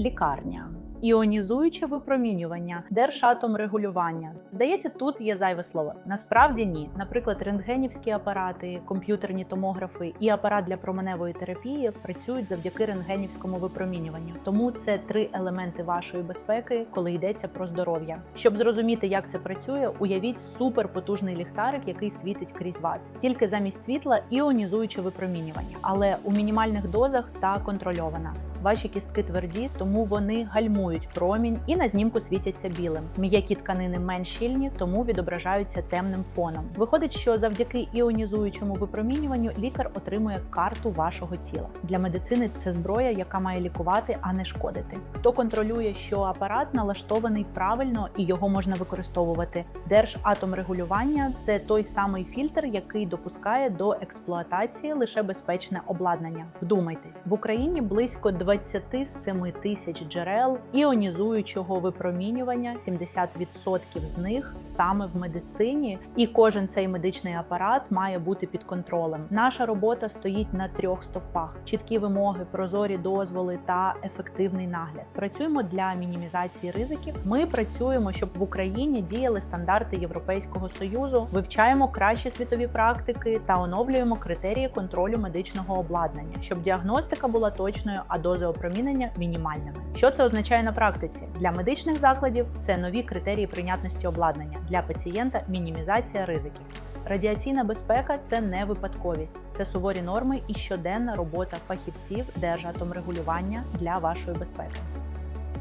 Лікарня. Іонізуюче випромінювання, держатомрегулювання. Здається, тут є зайве слово. Насправді ні. Наприклад, рентгенівські апарати, комп'ютерні томографи і апарат для променевої терапії працюють завдяки рентгенівському випромінюванню. Тому це три елементи вашої безпеки, коли йдеться про здоров'я. Щоб зрозуміти, як це працює, уявіть суперпотужний ліхтарик, який світить крізь вас. Тільки замість світла іонізуюче випромінювання, але у мінімальних дозах та контрольована. Ваші кістки тверді, тому вони гальмують промінь і на знімку світяться білим. М'які тканини менш щільні, тому відображаються темним фоном. Виходить, що завдяки іонізуючому випромінюванню лікар отримує карту вашого тіла. Для медицини це зброя, яка має лікувати, а не шкодити. Хто контролює, що апарат налаштований правильно і його можна використовувати? Держатомрегулювання це той самий фільтр, який допускає до експлуатації лише безпечне обладнання. Вдумайтесь, в Україні близько 27 тисяч джерел іонізуючого випромінювання, 70% з них саме в медицині, і кожен цей медичний апарат має бути під контролем. Наша робота стоїть на трьох стовпах: чіткі вимоги, прозорі дозволи та ефективний нагляд. Працюємо для мінімізації ризиків. Ми працюємо, щоб в Україні діяли стандарти Європейського союзу, вивчаємо кращі світові практики та оновлюємо критерії контролю медичного обладнання, щоб діагностика була точною, а дози опромінення мінімальними. Що це означає на практиці? Для медичних закладів це нові критерії прийнятності обладнання для пацієнта мінімізація ризиків. Радіаційна безпека це не випадковість, це суворі норми і щоденна робота фахівців держатомрегулювання для вашої безпеки.